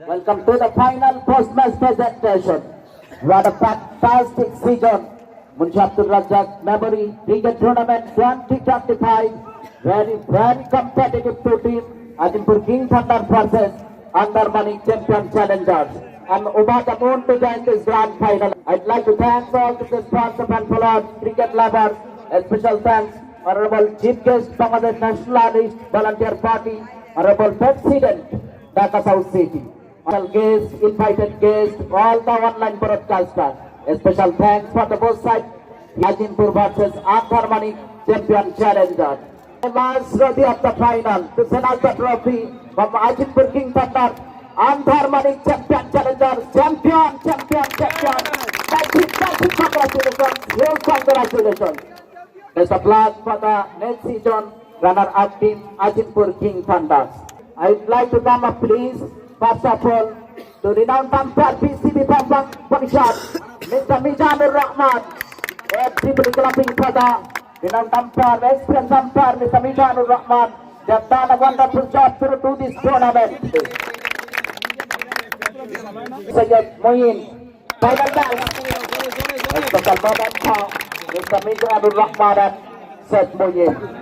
Welcome to the final post-match presentation. What a fantastic season. Munshi Abdul Razak Memory Cricket Tournament 2025. Very, very competitive two teams. Adimpur King Thunder versus Undermoney Champion Challengers. And the moon to join this grand final. I'd like to thank all the sponsors and followers, cricket lovers. A special thanks, Honorable Chief Guest, Bangladesh Nationalist Volunteer Party, Honorable President, Dhaka South City. Guests, invited guests, all the online broadcasters. A special thanks for the both sides. Ajinpur versus Antharmani Champion Challenger. The last ready of the final to send out the trophy from Ajinpur King Thunder. Antharmani Champion Challenger. Champion, champion, champion. Congratulations. Huge congratulations. There's applause for the next season runner-up team Ajinpur King Thunders. I'd like to come up please, Pasapol Turi daun tampat PCB Pampang Pangsyat Mr. Mijanur Rahman. FC Beri Kelaping Pada. Minang Tampar Western Tampar Mr. Mijanur Rahman. Jantan wonderful job through to this tournament Sayyid Muin. Final ball Special moment for Mr. Mijanur Rahman. Dan Sayyid Muin.